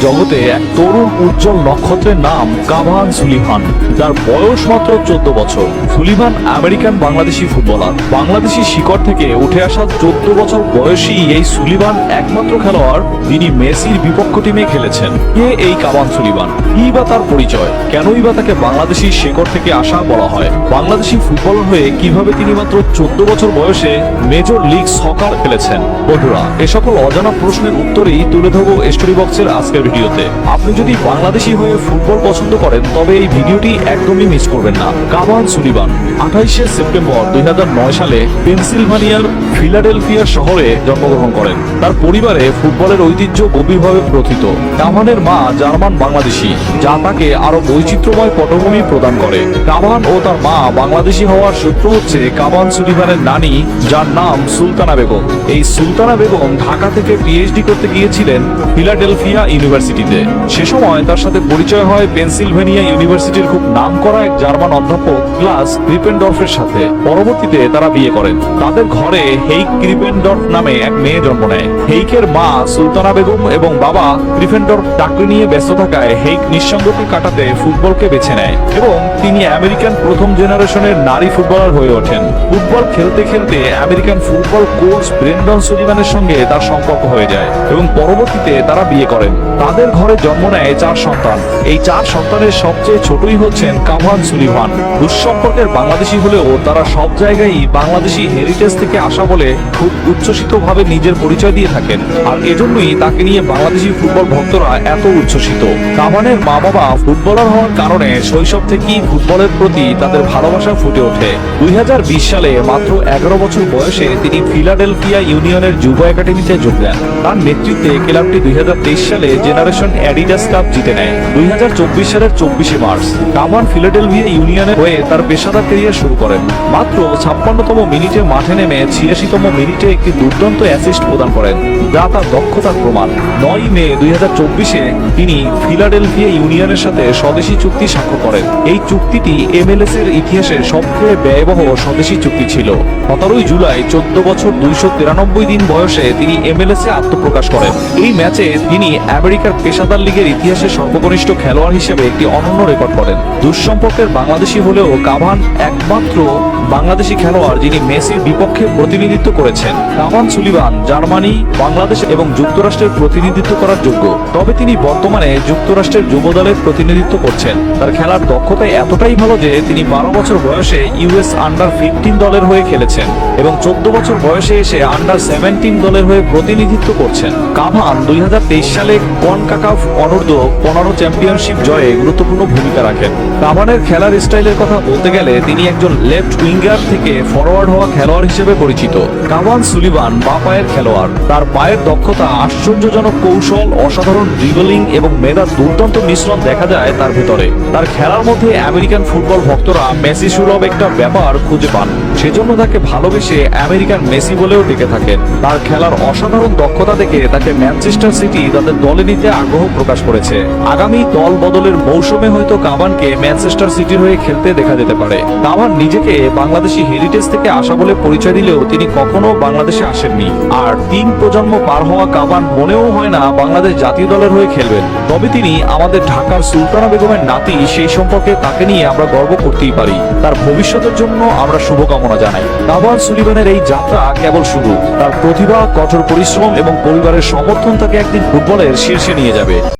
জগতে এক তরুণ উজ্জ্বল নক্ষত্রের নাম কাভান সুলিভান যার বয়স মাত্র চোদ্দ বছর। Sullivan American Bangladeshi footballer. Bangladeshi শিকড় থেকে উঠে আসা চোদ্দ বছর বয়সী এই সুলিভান একমাত্র খেলোয়াড় যিনি মেসির বিপক্ষ টিমে খেলেছেন। কে এই কাভান সুলিভান কি বা তার পরিচয়? কেনই বা তাকে বাংলাদেশি শেকড় থেকে আসা বলা হয়? বাংলাদেশি ফুটবলার হয়ে কীভাবে তিনি মাত্র চোদ্দ বছর বয়সে মেজর লিগ সকার খেলেছেন? বন্ধুরা, এ সকল অজানা প্রশ্নের উত্তরেই তুলে ধরবো স্টোরি বক্সের আজকের ভিডিওতে। আপনি যদি বাংলাদেশি হয়ে ফুটবল পছন্দ করেন, তবে এই ভিডিওটি একদমই মিস করবেন না। কাভান সুলিবান আঠাইশে সেপ্টেম্বর দুই হাজার নয় সালে পেনসিলভানিয়ার ফিলাডেলফিয়া শহরে জন্মগ্রহণ করেন। তার পরিবারে ফুটবলের ঐতিহ্য গভীরভাবে প্রথিত। কামানের মা জার্মান বাংলাদেশি, যা তাকে আরও বৈচিত্র্যময় পটভূমি প্রদান করে। কাভান ও তার মা বাংলাদেশি হওয়ার সূত্র হচ্ছে কামান সুলিভানের নানি, যার নাম সুলতানা বেগম। এই সুলতানা বেগম ঢাকা থেকে পিএইচডি করতে গিয়েছিলেন ফিলাডেলফিয়া ইউনিভার্সিটিতে। সে সময় তার সাথে পরিচয় হয় পেনসিলভেনিয়া ইউনিভার্সিটির খুব নামকরা এক জার্মান অধ্যাপক ক্লাস ক্রিপেনডর্ফের সাথে। পরবর্তীতে তারা বিয়ে করেন। তাদের ঘরে হেইক ক্রিপেনডর্ফ নামে এক মেয়ে জন্ম নেয়। হেইকের মা সুলতানা বেগম এবং বাবা ক্রিপেনডর্ফ চাকরি নিয়ে ব্যস্ত থাকায় হেইক নিঃসঙ্গতি কাটাতে ফুটবলকে বেছে নেয় এবং তিনি আমেরিকান প্রথম জেনারেশনের নারী ফুটবলার হয়ে ওঠেন। ফুটবল খেলতে খেলতে আমেরিকান ফুটবল কোচ ব্রেন্ডন সুলিভানের সঙ্গে তার সম্পর্ক হয়ে যায় এবং পরবর্তীতে তারা বিয়ে করেন। তাদের ঘরে জন্ম নেয় চার সন্তান। এই চার সন্তানের সবচেয়ে ছোটই হচ্ছেন কাভান সুলিভান দুঃসম্পর্কের বাংলাদেশি হলেও তারা সব জায়গায় বাংলাদেশি হেরিটেজ থেকে আসা বলে খুব উচ্ছ্বসিত ভাবে নিজের পরিচয় দিয়ে থাকেন। আর এজন্যই তাকে নিয়ে বাংলাদেশি ফুটবল ভক্তরা এত উচ্ছ্বসিত। কামানের মা বাবা ফুটবলার হওয়ার কারণে শৈশব থেকেই ফুটবলের প্রতি তাদের ভালোবাসা ফুটে ওঠে। দুই হাজার বিশ সালে মাত্র এগারো বছর বয়সে তিনি ফিলাডেলফিয়া ইউনিয়নের যুব একাডেমিতে যোগ দেন। তার নেতৃত্বে ক্লাবটি দুই হাজার তেইশ সালে জেনারেশন অ্যাডিডাস কাপ জিতে নেয়। দুই হাজার চব্বিশ সালের চব্বিশে মার্চ কাভান ফিলাডেলভিয়া ইউনিয়নের হয়ে তার পেশাদার ক্যারিয়ার শুরু করেন। মাত্র ছাপ্পান্নতম মিনিটে মাঠে নেমে ছিয়াশিতম মিনিটে একটি দুর্দান্ত অ্যাসিস্ট প্রদান করেন। যা তার দক্ষতার প্রমাণ। নয় মে দুই চব্বিশে তিনি ফিলাডেলফিয়া ইউনিয়নের সাথে স্বদেশী চুক্তি স্বাক্ষর করেন। এই চুক্তিটি এমএলএস এর ইতিহাসে সবচেয়ে ব্যয়বহ স্বদেশী চুক্তি ছিল। সতেরোই জুলাই চোদ্দ বছর দুইশো তিরানব্বই দিন বয়সে তিনি এমএলএস এ আত্মপ্রকাশ করেন। এই ম্যাচে তিনি আমেরিকার পেশাদার লিগের ইতিহাসে সর্বকনিষ্ঠ খেলোয়াড় হিসেবে একটি অনন্য রেকর্ড করেন। দুঃসম্পর্কের বাংলাদেশি হলেও কাভান একমাত্র বাংলাদেশি খেলোয়াড় যিনি মেসির বিপক্ষে প্রতিনিধিত্ব করেছেন। কাভান সুলিবান জার্মানি, বাংলাদেশ এবং যুক্তরাষ্ট্রের প্রতিনিধিত্ব করার যোগ্য। তবে তিনি বর্তমানে যুক্তরাষ্ট্রের যুব দলের প্রতিনিধিত্ব করছেন। তার খেলার দক্ষতা এতটাই ভালো যে তিনি বারো বছর বয়সে ইউএস আন্ডার ফিফটিন দলের হয়ে খেলেছেন এবং চোদ্দ বছর বয়সে এসে আন্ডার সেভেন্টিন দলের হয়ে প্রতিনিধিত্ব করছেন। কাভান দুই হাজার তেইশ সালে কনকাকাফ অনূর্ধ্ব পনেরো চ্যাম্পিয়নশিপ জয়ে গুরুত্বপূর্ণ ভূমিকা রাখেন। কাভানের খেলার স্টাইলের কথা বলতে গেলে তিনি একজন লেফট উইঙ্গার থেকে ফরওয়ার্ড হওয়া খেলোয়াড় হিসেবে পরিচিত। কাভান সুলিভান বা পায়ের খেলোয়াড়। তার পায়ের দক্ষতা আশ্চর্যজনক কৌশল, অসাধারণ ড্রিবলিং এবং মেধার দুর্দান্ত মিশ্রণ দেখা যায় তার ভিতরে। তার খেলার মধ্যে আমেরিকান ফুটবল ভক্তরা মেসি সুলভ একটা ব্যাপার খুঁজে পান। সেজন্য তাকে ভালোবেসে আমেরিকান মেসি বলেও ডেকে থাকেন। তার খেলার অসাধারণ দক্ষতা দেখে তাকে ম্যানচেস্টার সিটি তাদের দলে নিতে আগ্রহ প্রকাশ করেছে। আগামী দল বদলের মৌসুমে হয়তো কাভানকে ম্যানচেস্টার সিটির হয়ে খেলতে দেখা যেতে পারে। কাভান নিজেকে বাংলাদেশি হেরিটেজ থেকে আসা বলে পরিচয় দিলেও তিনি কখনো বাংলাদেশে আসেননি। আর তিন প্রজন্ম পার হওয়া কাভান মনেও হয় না বাংলাদেশ জাতীয় দলের হয়ে খেলবেন। তবে তিনি আমাদের ঢাকার সুলতানা বেগমের নাতি, সেই সম্পর্কে তাকে নিয়ে আমরা গর্ব করতেই পারি। তার ভবিষ্যতের জন্য আমরা শুভকামনা জানাই। কাভান সুলিভানের এই যাত্রা কেবল শুরু। তার প্রতিভা, কঠোর পরিশ্রম এবং পরিবারের সমর্থন তাকে একদিন ফুটবলের শীর্ষে নিয়ে যাবে।